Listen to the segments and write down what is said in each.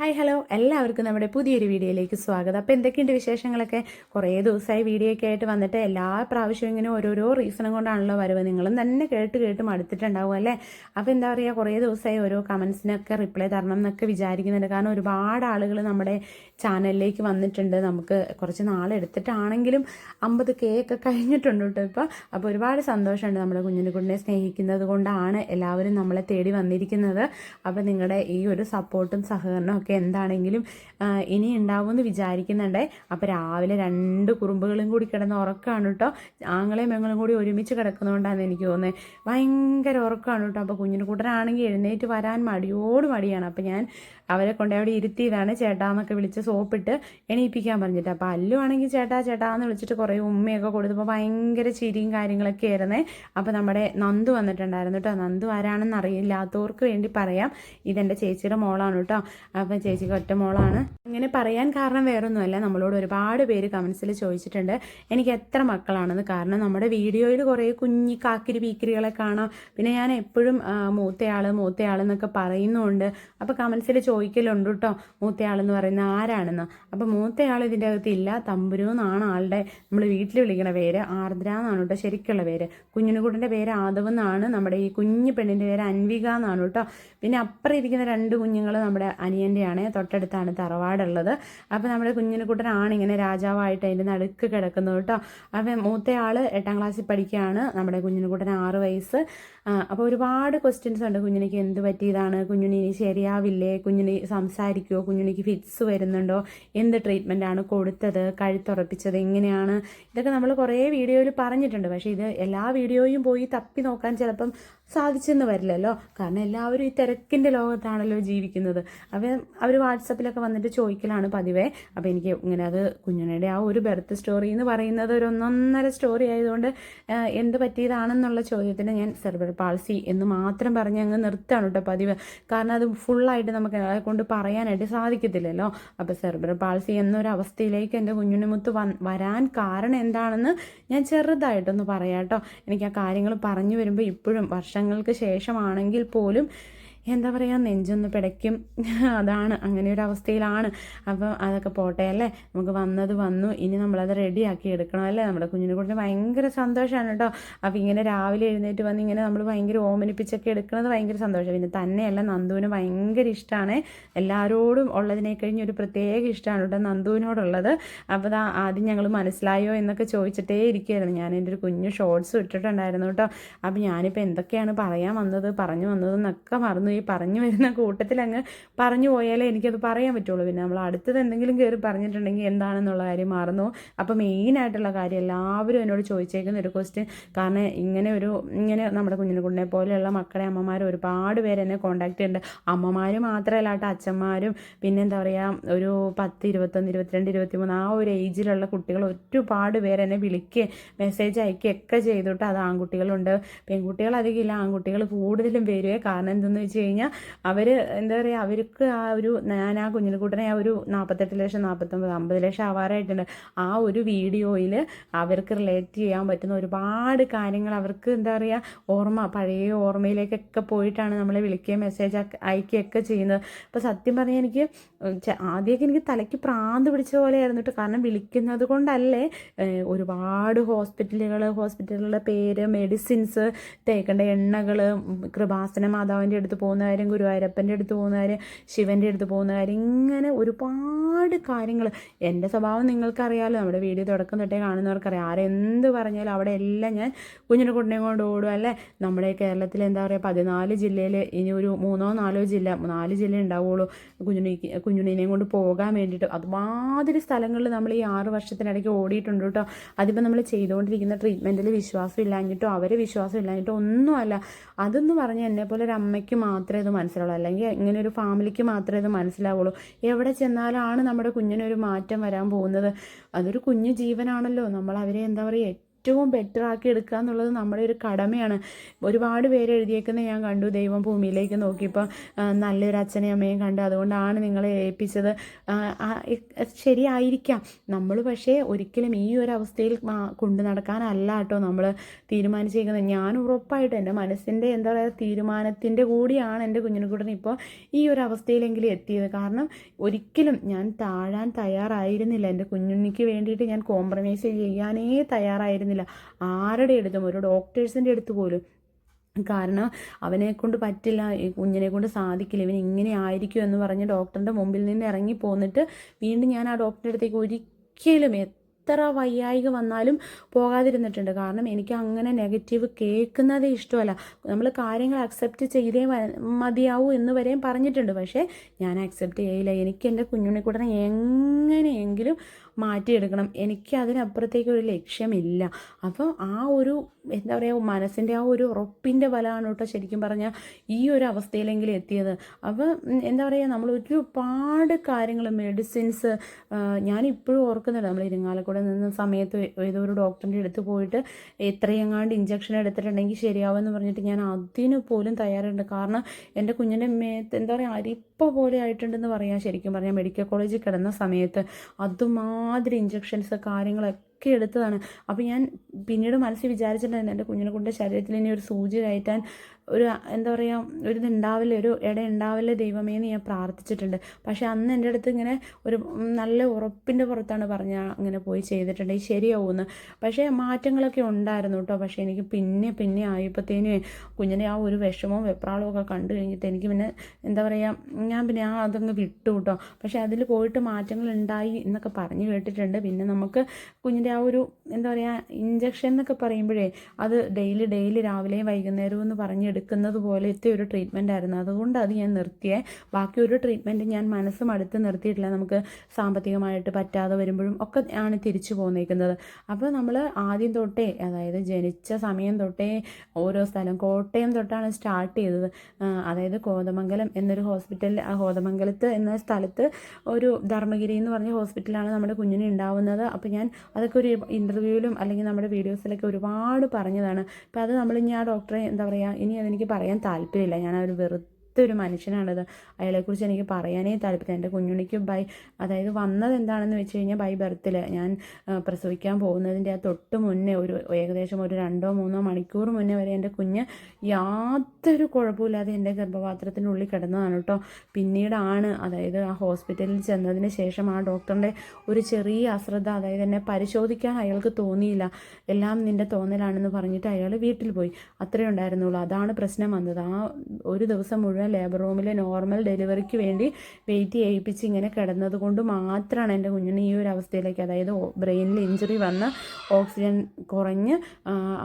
Hi hello എല്ലാവർക്കും നമ്മുടെ പുതിയൊരു വീഡിയോയിലേക്ക് സ്വാഗതം. അപ്പോൾ എന്തൊക്കെയുണ്ട് വിശേഷങ്ങളൊക്കെ? കുറേ ദിവസമായി വീഡിയോ ഒക്കെ ആയിട്ട് വന്നിട്ട് എല്ലാ പ്രാവശ്യവും ഇങ്ങനെ ഓരോരോ റീസണും കൊണ്ടാണല്ലോ വരവ്. നിങ്ങളും തന്നെ കേട്ട് കേട്ട് മടുത്തിട്ടുണ്ടാവും അല്ലേ? അപ്പോൾ എന്താ പറയുക കുറേ ദിവസമായി ഓരോ കമൻസിനൊക്കെ റിപ്ലൈ തരണം എന്നൊക്കെ വിചാരിക്കുന്നുണ്ട്. കാരണം ഒരുപാട് ആളുകൾ നമ്മുടെ ചാനലിലേക്ക് വന്നിട്ടുണ്ട്. നമുക്ക് കുറച്ച് നാളെടുത്തിട്ടാണെങ്കിലും അമ്പത് കെ ഒക്കെ കഴിഞ്ഞിട്ടുണ്ട് കേട്ടോ ഇപ്പോൾ അപ്പോൾ ഒരുപാട് സന്തോഷമുണ്ട് നമ്മുടെ കുഞ്ഞിനെ സ്നേഹിക്കുന്നത് കൊണ്ടാണ് എല്ലാവരും നമ്മളെ തേടി വന്നിരിക്കുന്നത്. അപ്പോൾ നിങ്ങളുടെ ഈ ഒരു സപ്പോർട്ടും സഹകരണവും ഒക്കെ എന്താണെങ്കിലും ഇനി ഉണ്ടാവുമെന്ന് വിചാരിക്കുന്നുണ്ട്. അപ്പോൾ രാവിലെ രണ്ട് കുറുമ്പുകളും കൂടി കിടന്ന് ഉറക്കമാണ് കേട്ടോ. ആങ്ങളെയും പെങ്ങളും കൂടി ഒരുമിച്ച് കിടക്കുന്നതുകൊണ്ടാണ് എനിക്ക് തോന്നുന്നത് ഭയങ്കര ഉറക്കമാണ് കേട്ടോ. അപ്പോൾ കുഞ്ഞിന് കൂട്ടരാണെങ്കിൽ എഴുന്നേറ്റ് വരാൻ മടിയോട് മടിയാണ്. അപ്പോൾ ഞാൻ അവരെ കൊണ്ട് അവിടെ ഇരുത്തിയതാണ് ചേട്ടാന്നൊക്കെ വിളിച്ച് സോപ്പിട്ട് എണീപ്പിക്കാൻ പറഞ്ഞിട്ട്. അപ്പോൾ അല്ലു ആണെങ്കിൽ ചേട്ടാ ചേട്ടാ എന്ന് വിളിച്ചിട്ട് കുറേ ഉമ്മയൊക്കെ കൊടുത്തപ്പോൾ ഭയങ്കര ചിരിയും കാര്യങ്ങളൊക്കെ ആയിരുന്നു. അപ്പോൾ നമ്മുടെ നന്ദു വന്നിട്ടുണ്ടായിരുന്നു കേട്ടോ. നന്ദു ആരാണെന്ന് അറിയില്ലാത്തവർക്ക് വേണ്ടി പറയാം. ഇതെന്റെ ചേച്ചിയുടെ മോളാണ് കേട്ടോ. അപ്പോൾ ചേച്ചിക്ക് ഒറ്റ മോളാണ്. ഇങ്ങനെ പറയാൻ കാരണം വേറൊന്നുമല്ല. നമ്മളോട് ഒരുപാട് പേര് കമൻസിൽ ചോദിച്ചിട്ടുണ്ട്. എനിക്ക് എത്ര മക്കളാണെന്ന്. കാരണം നമ്മുടെ വീഡിയോയിൽ കുറേ കുഞ്ഞി കാക്കിരി പീക്കിരികളെ കാണാം. പിന്നെ ഞാൻ എപ്പോഴും മൂത്തയാൾ എന്നൊക്കെ പറയുന്നുണ്ട്. അപ്പോൾ കമൻസിൽ ചോദിക്കലുണ്ട് കേട്ടോ മൂത്തയാളെന്ന് പറയുന്ന ആരാണെന്ന്. അപ്പോൾ മൂത്തയാൾ ഇതിന്റെ അകത്ത് ഇല്ല തമ്പുരു എന്നാണ് ആളുടെ നമ്മൾ വീട്ടിൽ വിളിക്കുന്ന പേര്. ആർദ്ര എന്നാണ് കേട്ടോ ശരിക്കുള്ള പേര്. കുഞ്ഞിനുകൂടിന്റെ പേര് ആദവ് എന്നാണ്. നമ്മുടെ ഈ കുഞ്ഞു പെണ്ണിന്റെ പേര് അൻവിക എന്നാണ് കേട്ടോ പിന്നെ അപ്പുറം ഇരിക്കുന്ന രണ്ട് കുഞ്ഞുങ്ങൾ നമ്മുടെ അനിയന്റെയാണ് തൊട്ടടുത്താണ് തറവാടുള്ളത്. അപ്പോൾ നമ്മുടെ കുഞ്ഞിനുകുട്ടനാണ് ഇങ്ങനെ രാജാവായിട്ട് അതിന്റെ നടുക്ക് കിടക്കുന്നത് കേട്ടോ. അപ്പം മൂത്തയാൾ എട്ടാം ക്ലാസ്സിൽ പഠിക്കുകയാണ്. നമ്മുടെ കുഞ്ഞിനുകുട്ടന് ആറ് വയസ്സ്. അപ്പോൾ ഒരുപാട് ക്വസ്റ്റ്യൻസ് ഉണ്ട്. കുഞ്ഞിനിക്ക് എന്ത് പറ്റിയതാണ്? കുഞ്ഞിന് ഇനി ശരിയാവില്ലേ? കുഞ്ഞിന് സംസാരിക്കുമോ കുഞ്ഞിനിക്ക് ഫിറ്റ്സ് വരുന്നുണ്ടോ? എന്ത് ട്രീറ്റ്മെന്റ് ആണ് കൊടുത്തത്? കഴുത്തുറപ്പിച്ചത് എങ്ങനെയാണ്? ഇതൊക്കെ നമ്മൾ കുറേ വീഡിയോയിൽ പറഞ്ഞിട്ടുണ്ട്. പക്ഷേ ഇത് എല്ലാ വീഡിയോയും പോയി തപ്പി നോക്കാൻ ചിലപ്പം സാധിച്ചെന്ന് വരില്ലല്ലോ. കാരണം എല്ലാവരും ഈ തിരക്കിന്റെ ലോകത്താണല്ലോ ജീവിക്കുന്നത്. അപ്പോൾ അവർ വാട്സപ്പിലൊക്കെ വന്നിട്ട് ചോദിക്കലാണ് പതിവേ. അപ്പോൾ എനിക്ക് ഇങ്ങനെ അത് കുഞ്ഞുണ്ണയുടെ ആ ഒരു ബെർത്ത് സ്റ്റോറി എന്ന് പറയുന്നത് ഒരു ഒന്നൊന്നര സ്റ്റോറി ആയതുകൊണ്ട് എന്ത് പറ്റിയതാണെന്നുള്ള ചോദ്യത്തിന് ഞാൻ സെർബർ പാൾസി എന്ന് മാത്രം പറഞ്ഞ് അങ്ങ് നിർത്തുകയാണ് കേട്ടോ പതിവ്. കാരണം അത് ഫുള്ളായിട്ട് നമുക്ക് കൊണ്ട് പറയാനായിട്ട് സാധിക്കത്തില്ലല്ലോ. അപ്പോൾ സെർബർ പാൾസി എന്നൊരവസ്ഥയിലേക്ക് എന്റെ കുഞ്ഞുണ്ണിമുത്ത് വരാൻ കാരണം എന്താണെന്ന് ഞാൻ ചെറുതായിട്ടൊന്ന് പറയാം കേട്ടോ. എനിക്ക് ആ കാര്യങ്ങൾ പറഞ്ഞു വരുമ്പോൾ ഇപ്പോഴും വർഷങ്ങൾക്ക് ശേഷമാണെങ്കിൽ പോലും എന്താ പറയുക നെഞ്ചൊന്ന് പിടയ്ക്കും. അതാണ് അങ്ങനെ ഒരു അവസ്ഥയിലാണ് അപ്പം അതൊക്കെ പോട്ടെ അല്ലേ? നമുക്ക് വന്നത് വന്നു. ഇനി നമ്മളത് റെഡിയാക്കി എടുക്കണം അല്ലേ? നമ്മുടെ കുഞ്ഞിനെ കുറിച്ച് ഭയങ്കര സന്തോഷമാണ് കേട്ടോ അപ്പം ഇങ്ങനെ രാവിലെ എഴുന്നേറ്റ് വന്ന് ഇങ്ങനെ നമ്മൾ ഭയങ്കര ഓമനിപ്പിച്ചൊക്കെ എടുക്കുന്നത് ഭയങ്കര സന്തോഷം. പിന്നെ തന്നെയല്ല നന്ദുവിന് ഭയങ്കര ഇഷ്ടമാണ് എല്ലാവരോടും ഉള്ളതിനെ കഴിഞ്ഞ് ഒരു പ്രത്യേക ഇഷ്ടമാണ് കേട്ടോ നന്ദുവിനോടുള്ളത്. അപ്പോൾ ആദ്യം ഞങ്ങൾ മനസ്സിലായോ എന്നൊക്കെ ചോദിച്ചിട്ടേ ഇരിക്കുകയായിരുന്നു ഞാൻ എന്റെ ഒരു കുഞ്ഞു ഷോർട്സ് ഇട്ടിട്ടുണ്ടായിരുന്നു കേട്ടോ അപ്പോൾ ഞാനിപ്പോൾ എന്തൊക്കെയാണ് പറയാൻ വന്നത് പറഞ്ഞു വന്നതെന്നൊക്കെ മറന്നു ഈ പറഞ്ഞു വരുന്ന കൂട്ടത്തിൽ അങ്ങ് പറഞ്ഞു പോയാലേ എനിക്കത് പറയാൻ പറ്റുള്ളൂ. പിന്നെ നമ്മൾ അടുത്തത് എന്തെങ്കിലും കയറി പറഞ്ഞിട്ടുണ്ടെങ്കിൽ എന്താണെന്നുള്ള കാര്യം മറന്നു അപ്പോൾ മെയിനായിട്ടുള്ള കാര്യം എല്ലാവരും എന്നോട് ചോദിച്ചേക്കുന്ന ഒരു ക്വസ്റ്റ്യൻ കാരണം ഇങ്ങനെ ഒരു ഇങ്ങനെ നമ്മുടെ കുഞ്ഞിനെ കുഞ്ഞിനെ പോലെയുള്ള മക്കളെ അമ്മമാർ ഒരുപാട് പേര് എന്നെ കോൺടാക്ട് ചെയ്യുന്നുണ്ട്. അമ്മമാർ മാത്രമല്ല കേട്ടോ അച്ഛന്മാരും പിന്നെ എന്താ പറയുക ഒരു പത്ത് ഇരുപത്തൊന്ന് ഇരുപത്തിരണ്ട് ഇരുപത്തിമൂന്ന് ആ ഒരു ഏജിലുള്ള കുട്ടികൾ ഒരുപാട് പേര് എന്നെ വിളിക്കുകയും മെസ്സേജ് അയക്കുകയൊക്കെ ചെയ്തിട്ട് അത് ആൺകുട്ടികളുണ്ട്. പെൺകുട്ടികൾ അധികമില്ല ആൺകുട്ടികൾ കൂടുതലും വരുവേ. കാരണം എന്തെന്ന് വെച്ച് കഴിഞ്ഞാൽ അവർ എന്താ പറയുക അവർക്ക് ആ ഒരു ഞാൻ ആ കുഞ്ഞിനെക്കൂട്ടനെ ആ ഒരു നാൽപ്പത്തെട്ട് ലക്ഷം നാൽപ്പത്തൊമ്പത് അമ്പത് ലക്ഷം ആവാറായിട്ടുണ്ട്. ആ ഒരു വീഡിയോയിൽ അവർക്ക് റിലേറ്റ് ചെയ്യാൻ പറ്റുന്ന ഒരുപാട് കാര്യങ്ങൾ അവർക്ക് എന്താ പറയുക ഓർമ്മ പഴയ ഓർമ്മയിലേക്കൊക്കെ പോയിട്ടാണ് നമ്മളെ വിളിക്കുകയും മെസ്സേജ് അയക്കുകയൊക്കെ ചെയ്യുന്നത്. അപ്പോൾ സത്യം പറഞ്ഞാൽ എനിക്ക് ആദ്യമൊക്കെ എനിക്ക് തലയ്ക്ക് പ്രാന്ത് പിടിച്ച പോലെയായിരുന്നു കേട്ടോ. കാരണം വിളിക്കുന്നത് കൊണ്ടല്ലേ ഒരുപാട് ഹോസ്പിറ്റലുകൾ ഹോസ്പിറ്റലുകളുടെ പേര് മെഡിസിൻസ് തേക്കേണ്ട എണ്ണകൾ കൃപാസന മാതാവിന്റെ അടുത്ത് പോകുന്ന കാര്യം ഗുരുവായൂരപ്പന്റെ അടുത്ത് പോകുന്ന കാര്യം ശിവന്റെ അടുത്ത് പോകുന്ന കാര്യം ഇങ്ങനെ ഒരുപാട് കാര്യങ്ങൾ. എന്റെ സ്വഭാവം നിങ്ങൾക്കറിയാമല്ലോ നമ്മുടെ വീഡിയോ തുടക്കം തൊട്ടേ കാണുന്നവർക്കറിയാം. ആരെന്ത് പറഞ്ഞാലും അവിടെ എല്ലാം ഞാൻ കുഞ്ഞിനെ കുട്ടിനെ കൊണ്ട് ഓടും അല്ലേ? നമ്മുടെ കേരളത്തിൽ എന്താ പറയുക പതിനാല് ജില്ലയിൽ ഇനി ഒരു മൂന്നോ നാലോ ജില്ല നാല് ജില്ല ഉണ്ടാവുള്ളൂ. കുഞ്ഞുണ്ണിക്ക് കുഞ്ഞുണ്ണിനെയും കൊണ്ട് പോകാൻ വേണ്ടിയിട്ട് അതുമാതിരി സ്ഥലങ്ങളിൽ നമ്മൾ ഈ ആറ് വർഷത്തിനിടയ്ക്ക് ഓടിയിട്ടുണ്ട് കേട്ടോ. അതിപ്പോൾ നമ്മൾ ചെയ്തുകൊണ്ടിരിക്കുന്ന ട്രീറ്റ്മെന്റിൽ വിശ്വാസം ഇല്ലാഞ്ഞിട്ടോ അവരെ വിശ്വാസം ഇല്ലാഞ്ഞിട്ടോ ഒന്നുമല്ല. അതെന്ന് പറഞ്ഞാൽ പോലെ ഒരു അമ്മയ്ക്ക് മാത്രമേ ഇത് മനസ്സിലാവുള്ളൂ. അല്ലെങ്കിൽ ഇങ്ങനെ ഒരു ഫാമിലിക്ക് മാത്രമേ ഇത് മനസ്സിലാവുള്ളൂ. എവിടെ ചെന്നാലാണ് നമ്മുടെ കുഞ്ഞിനൊരു മാറ്റം വരാൻ പോകുന്നത്? അതൊരു കുഞ്ഞു ജീവനാണല്ലോ. നമ്മൾ അവരെ എന്താ പറയുക ഏറ്റവും ബെറ്റർ ആക്കി എടുക്കുക എന്നുള്ളത് നമ്മുടെ ഒരു കടമയാണ്. ഒരുപാട് പേര് എഴുതിയേക്കുന്നത് ഞാൻ കണ്ടു. ദൈവം ഭൂമിയിലേക്ക് നോക്കിയപ്പോൾ നല്ലൊരു അച്ഛനെയും അമ്മയും കണ്ടു അതുകൊണ്ടാണ് നിങ്ങളെ ഏൽപ്പിച്ചത്. ശരിയായിരിക്കാം. നമ്മൾ പക്ഷേ ഒരിക്കലും ഈ ഒരു അവസ്ഥയിൽ കൊണ്ടു നടക്കാനല്ല കേട്ടോ നമ്മൾ തീരുമാനിച്ചേക്കുന്നത്. ഞാൻ ഉറപ്പായിട്ടും എന്റെ മനസ്സിന്റെ എന്താ പറയുക തീരുമാനത്തിന്റെ കൂടിയാണ് എന്റെ കുഞ്ഞിനെക്കൂട്ടൻ ഇപ്പോൾ ഈ ഒരു അവസ്ഥയിലെങ്കിലും എത്തിയത്. കാരണം ഒരിക്കലും ഞാൻ താഴാൻ തയ്യാറായിരുന്നില്ല. എന്റെ കുഞ്ഞുണ്ണിക്ക് വേണ്ടിയിട്ട് ഞാൻ കോംപ്രമൈസ് ചെയ്യാനേ തയ്യാറായിരുന്നില്ല. ആരുടെ അടുത്തും ഒരു ഡോക്ടേഴ്സിന്റെ അടുത്ത് പോലും. കാരണം അവനെ കൊണ്ട് പറ്റില്ല കുഞ്ഞിനെ കൊണ്ട് സാധിക്കില്ല ഇവൻ ഇങ്ങനെ ആയിരിക്കും എന്ന് പറഞ്ഞ് ഡോക്ടറിന്റെ മുമ്പിൽ നിന്ന് ഇറങ്ങി പോന്നിട്ട് വീണ്ടും ഞാൻ ആ ഡോക്ടറുടെ അടുത്തേക്ക് ഒരിക്കലും എത്ര വയ്യായിക വന്നാലും പോകാതിരുന്നിട്ടുണ്ട്. കാരണം എനിക്ക് അങ്ങനെ നെഗറ്റീവ് കേൾക്കുന്നതേ ഇഷ്ടമല്ല. നമ്മൾ കാര്യങ്ങൾ അക്സെപ്റ്റ് ചെയ്തേ മതിയാവൂ എന്ന് വരെയും പറഞ്ഞിട്ടുണ്ട്. പക്ഷേ ഞാൻ അക്സെപ്റ്റ് ചെയ്യില്ല. എനിക്ക് എന്റെ കുഞ്ഞുണ്ണിക്കുട്ടനെ എങ്ങനെയെങ്കിലും മാറ്റിയെടുക്കണം. എനിക്ക് അതിനപ്പുറത്തേക്ക് ഒരു ലക്ഷ്യമില്ല. അപ്പോൾ ആ ഒരു എന്താ പറയുക മനസ്സിന്റെ ആ ഒരു ഉറപ്പിന്റെ ബലമാണ് കേട്ടോ ശരിക്കും പറഞ്ഞാൽ ഈ ഒരു അവസ്ഥയിലെങ്കിലും എത്തിയത്. അപ്പോൾ എന്താ പറയുക നമ്മൾ ഒരുപാട് കാര്യങ്ങൾ മെഡിസിൻസ് ഞാനിപ്പോഴും ഓർക്കുന്നുണ്ട്. നമ്മൾ ഇരിങ്ങാലക്കുട നിന്ന സമയത്ത് ഏതോ ഒരു ഡോക്ടറിന്റെ അടുത്ത് പോയിട്ട് എത്രയെങ്ങാണ്ട് ഇഞ്ചക്ഷൻ എടുത്തിട്ടുണ്ടെങ്കിൽ ശരിയാവുമെന്ന് പറഞ്ഞിട്ട് ഞാൻ അതിന് പോലും തയ്യാറുണ്ട്. കാരണം എന്റെ കുഞ്ഞിന്റെ മേത്ത് എന്താ പറയുക അരിപ്പ പോലെ ആയിട്ടുണ്ടെന്ന് പറയാം ശരിക്കും പറഞ്ഞാൽ മെഡിക്കൽ കോളേജിൽ കിടന്ന സമയത്ത് അതുമാതിരി ഇഞ്ചക്ഷൻസ് കാര്യങ്ങളൊക്കെ എടുത്തതാണ്. അപ്പോൾ ഞാൻ പിന്നീട് മനസ്സിൽ വിചാരിച്ചിട്ടുണ്ടായിരുന്നു എന്റെ കുഞ്ഞിനെ കൊണ്ട് ശരീരത്തിൽ ഇനി ഒരു സൂചി കയറ്റാൻ ഒരു എന്താ പറയുക ഒരു ഇതുണ്ടാവില്ല ഒരു ഇട ഉണ്ടാവില്ല ദൈവമേ എന്ന് ഞാൻ പ്രാർത്ഥിച്ചിട്ടുണ്ട്. പക്ഷേ അന്ന് എന്റെ അടുത്ത് ഇങ്ങനെ ഒരു നല്ല ഉറപ്പിന്റെ പുറത്താണ് പറഞ്ഞ അങ്ങനെ പോയി ചെയ്തിട്ടുണ്ട്. ഈ ശരിയാവുമെന്ന്. പക്ഷേ മാറ്റങ്ങളൊക്കെ ഉണ്ടായിരുന്നു കേട്ടോ. പക്ഷേ എനിക്ക് പിന്നെ പിന്നെ ആയപ്പോഴത്തേനും കുഞ്ഞിന്റെ ആ ഒരു വിഷമവും വെപ്രാളവും ഒക്കെ കണ്ടു കഴിഞ്ഞിട്ട് എനിക്ക് പിന്നെ എന്താ പറയുക ഞാൻ പിന്നെ ആ അതങ്ങ് വിട്ടു കേട്ടോ. പക്ഷേ അതിൽ പോയിട്ട് മാറ്റങ്ങൾ ഉണ്ടായി എന്നൊക്കെ പറഞ്ഞു കേട്ടിട്ടുണ്ട്. പിന്നെ നമുക്ക് കുഞ്ഞിന്റെ ആ ഒരു എന്താ പറയുക ഇഞ്ചക്ഷൻ എന്നൊക്കെ പറയുമ്പോഴേ അത് ഡെയിലി ഡെയിലി രാവിലെയും വൈകുന്നേരവും എന്ന് പറഞ്ഞെടുക്കുന്നത് പോലത്തെ ഒരു ട്രീറ്റ്മെന്റ് ആയിരുന്നു. അതുകൊണ്ട് അത് ഞാൻ നിർത്തിയേ. ബാക്കി ഒരു ട്രീറ്റ്മെന്റ് ഞാൻ മനസ്സും അടുത്ത് നിർത്തിയിട്ടില്ല. നമുക്ക് സാമ്പത്തികമായിട്ട് പറ്റാതെ വരുമ്പോഴും ഒക്കെ ആണ് തിരിച്ചു പോന്നേക്കുന്നത്. അപ്പോൾ നമ്മൾ ആദ്യം തൊട്ടേ അതായത് ജനിച്ച സമയം തൊട്ടേ ഓരോ സ്ഥലം കോട്ടയം തൊട്ടാണ് സ്റ്റാർട്ട് ചെയ്തത്. അതായത് കോതമംഗലം എന്നൊരു ഹോസ്പിറ്റലിൽ കോതമംഗലത്ത് എന്ന സ്ഥലത്ത് ഒരു ധർമ്മഗിരി എന്ന് പറഞ്ഞ ഹോസ്പിറ്റലാണ് നമ്മുടെ കുഞ്ഞിന് ഉണ്ടാവുന്നത്. അപ്പോൾ ഞാൻ അതൊക്കെ ഒരു ഇന്റർവ്യൂവിലും അല്ലെങ്കിൽ നമ്മുടെ വീഡിയോസിലൊക്കെ ഒരുപാട് പറഞ്ഞതാണ്. അപ്പോൾ അത് നമ്മൾ ഇനി ആ ഡോക്ടറെ എന്താ പറയുക ഇനി അതെനിക്ക് പറയാൻ താല്പര്യമില്ല. ഞാൻ ഒരു വെറുതെ ഒരു മനുഷ്യനാണത്. അയാളെക്കുറിച്ച് എനിക്ക് പറയാനേ താല്പര്യം എന്റെ കുഞ്ഞുണിക്ക് ബൈ അതായത് വന്നത് എന്താണെന്ന് വെച്ച് കഴിഞ്ഞാൽ ബൈ ബർത്തിൽ ഞാൻ പ്രസവിക്കാൻ പോകുന്നതിന്റെ ആ തൊട്ട് മുന്നേ ഒരു ഏകദേശം ഒരു രണ്ടോ മൂന്നോ മണിക്കൂർ മുന്നേ വരെ എന്റെ കുഞ്ഞ് യാതൊരു കുഴപ്പമില്ലാതെ എന്റെ ഗർഭപാത്രത്തിനുള്ളിൽ കിടന്നതാണ് കേട്ടോ. പിന്നീടാണ് അതായത് ആ ഹോസ്പിറ്റലിൽ ചെന്നതിന് ശേഷം ആ ഡോക്ടറിന്റെ ഒരു ചെറിയ അശ്രദ്ധ അതായത് എന്നെ പരിശോധിക്കാൻ അയാൾക്ക് തോന്നിയില്ല. എല്ലാം നിന്റെ തോന്നലാണെന്ന് പറഞ്ഞിട്ട് അയാൾ വീട്ടിൽ പോയി. അത്രേ ഉണ്ടായിരുന്നുള്ളൂ. അതാണ് പ്രശ്നം വന്നത്. ആ ഒരു ദിവസം മുഴുവൻ ലേബർ റൂമിൽ നോർമൽ ഡെലിവറിക്ക് വേണ്ടി വെയിറ്റ് ചെയ്യിപ്പിച്ച് ഇങ്ങനെ കിടന്നത് കൊണ്ട് മാത്രമാണ് എന്റെ കുഞ്ഞിന് ഈ ഒരു അവസ്ഥയിലേക്ക് അതായത് ബ്രെയിനിൽ ഇഞ്ചുറി വന്ന് ഓക്സിജൻ കുറഞ്ഞ്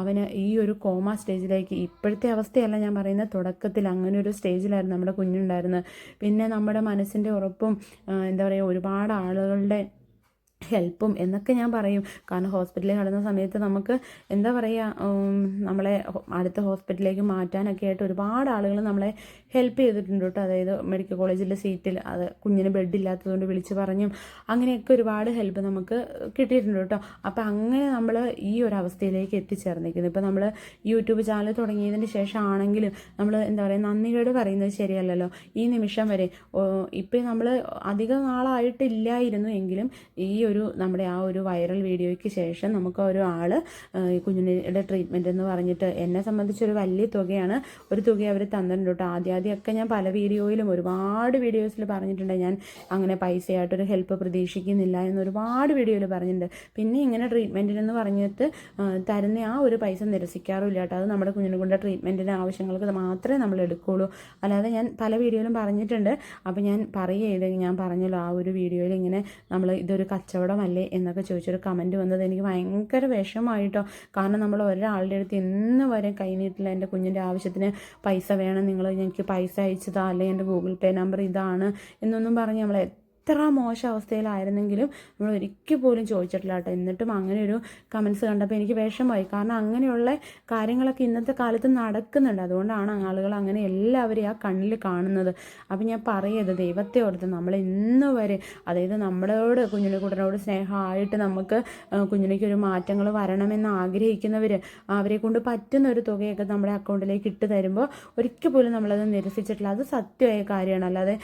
അവന് ഈ ഒരു കോമ സ്റ്റേജിലേക്ക് ഇപ്പോഴത്തെ അവസ്ഥയല്ല ഞാൻ പറയുന്ന തുടക്കത്തിൽ അങ്ങനെ ഒരു സ്റ്റേജിലായിരുന്നു നമ്മുടെ കുഞ്ഞുണ്ടായിരുന്നത്. പിന്നെ നമ്മുടെ മനസ്സിന്റെ ഉറപ്പും എന്താ പറയുക ഒരുപാട് ആളുകളുടെ ഹെൽപ്പും എന്നൊക്കെ ഞാൻ പറയും. കാരണം ഹോസ്പിറ്റലിൽ കിടന്ന സമയത്ത് നമുക്ക് എന്താ പറയുക നമ്മളെ അടുത്ത ഹോസ്പിറ്റലിലേക്ക് മാറ്റാനൊക്കെ ആയിട്ട് ഒരുപാട് ആളുകൾ നമ്മളെ ഹെൽപ്പ് ചെയ്തിട്ടുണ്ട് കേട്ടോ. അതായത് മെഡിക്കൽ കോളേജിലെ സീറ്റിൽ അത് കുഞ്ഞിന് ബെഡ് ഇല്ലാത്തതുകൊണ്ട് വിളിച്ച് പറഞ്ഞും അങ്ങനെയൊക്കെ ഒരുപാട് ഹെൽപ്പ് നമുക്ക് കിട്ടിയിട്ടുണ്ട് കേട്ടോ. അപ്പോൾ അങ്ങനെ നമ്മൾ ഈ ഒരു അവസ്ഥയിലേക്ക് എത്തിച്ചേർന്നിരിക്കുന്നു. ഇപ്പോൾ നമ്മൾ യൂട്യൂബ് ചാനൽ തുടങ്ങിയതിന് ശേഷമാണെങ്കിലും നമ്മൾ എന്താ പറയുക നന്ദികേട് പറയുന്നത് ശരിയല്ലല്ലോ. ഈ നിമിഷം വരെ ഇപ്പം നമ്മൾ അധിക നാളായിട്ടില്ലായിരുന്നു എങ്കിലും ഈ ഒരു നമ്മുടെ ആ ഒരു വൈറൽ വീഡിയോയ്ക്ക് ശേഷം നമുക്ക് ഒരു ഈ കുഞ്ഞിന്റെ ട്രീറ്റ്മെന്റ് എന്ന് പറഞ്ഞിട്ട് എന്നെ സംബന്ധിച്ചൊരു വലിയ തുകയാണ്. ഒരു തുക അവർ തന്നിട്ടുണ്ട് കേട്ടോ. ആദ്യം ആദ്യമൊക്കെ ഞാൻ പല വീഡിയോയിലും ഒരുപാട് വീഡിയോസിൽ പറഞ്ഞിട്ടുണ്ട്. ഞാൻ അങ്ങനെ പൈസയായിട്ടൊരു ഹെൽപ്പ് പ്രതീക്ഷിക്കുന്നില്ല എന്ന് ഒരുപാട് വീഡിയോയിൽ പറഞ്ഞിട്ടുണ്ട്. പിന്നെ ഇങ്ങനെ ട്രീറ്റ്മെന്റിനെന്ന് പറഞ്ഞിട്ട് തരുന്ന ആ ഒരു പൈസ നിരസിക്കാറുമില്ല കേട്ടോ. അത് നമ്മുടെ കുഞ്ഞിനെ കൊണ്ട് ട്രീറ്റ്മെന്റിന്റെ ആവശ്യങ്ങൾക്ക് മാത്രമേ നമ്മൾ എടുക്കുകയുള്ളൂ അല്ലാതെ ഞാൻ പല വീഡിയോയിലും പറഞ്ഞിട്ടുണ്ട്. അപ്പോൾ ഞാൻ പറയുക ഞാൻ പറഞ്ഞല്ലോ ആ ഒരു വീഡിയോയിൽ ഇങ്ങനെ നമ്മൾ ഇതൊരു കച്ചവടമല്ലേ എന്നൊക്കെ ചോദിച്ചൊരു കമന്റ് വന്നത് എനിക്ക് ഭയങ്കര വിഷമമായിട്ടോ. കാരണം നമ്മൾ ഒരാളുടെ അടുത്ത് ഇന്ന് വരെ കൈനീട്ടില്ല എന്റെ കുഞ്ഞിന്റെ ആവശ്യത്തിന് പൈസ വേണം നിങ്ങൾ എനിക്ക് പൈസ അയച്ചതാ അല്ലെങ്കിൽ എന്റെ ഗൂഗിൾ പേ നമ്പർ ഇതാണ് എന്നൊന്നും പറഞ്ഞ് നമ്മൾ എത്ര മോശം അവസ്ഥയിലായിരുന്നെങ്കിലും നമ്മൾ ഒരിക്കൽ പോലും ചോദിച്ചിട്ടില്ല കേട്ടോ. എന്നിട്ടും അങ്ങനെ ഒരു കമൻസ് കണ്ടപ്പോൾ എനിക്ക് വിഷമമായി. കാരണം അങ്ങനെയുള്ള കാര്യങ്ങളൊക്കെ ഇന്നത്തെ കാലത്ത് നടക്കുന്നുണ്ട്. അതുകൊണ്ടാണ് ആളുകൾ അങ്ങനെ എല്ലാവരെയും ആ കണ്ണിൽ കാണുന്നത്. അപ്പം ഞാൻ പറയത് ദൈവത്തെ ഓർത്ത് നമ്മൾ ഇന്ന് വരെ അതായത് നമ്മളോട് കുഞ്ഞിനെക്കുട്ടനോട് സ്നേഹമായിട്ട് നമുക്ക് കുഞ്ഞിലേക്ക് ഒരു മാറ്റങ്ങൾ വരണമെന്ന് ആഗ്രഹിക്കുന്നവർ അവരെ കൊണ്ട് പറ്റുന്ന ഒരു തുകയൊക്കെ നമ്മുടെ അക്കൗണ്ടിലേക്ക് ഇട്ട് തരുമ്പോൾ ഒരിക്കൽ പോലും നമ്മളത് നിരസിച്ചിട്ടില്ല. അത് സത്യമായ കാര്യമാണ്. അല്ലാതെ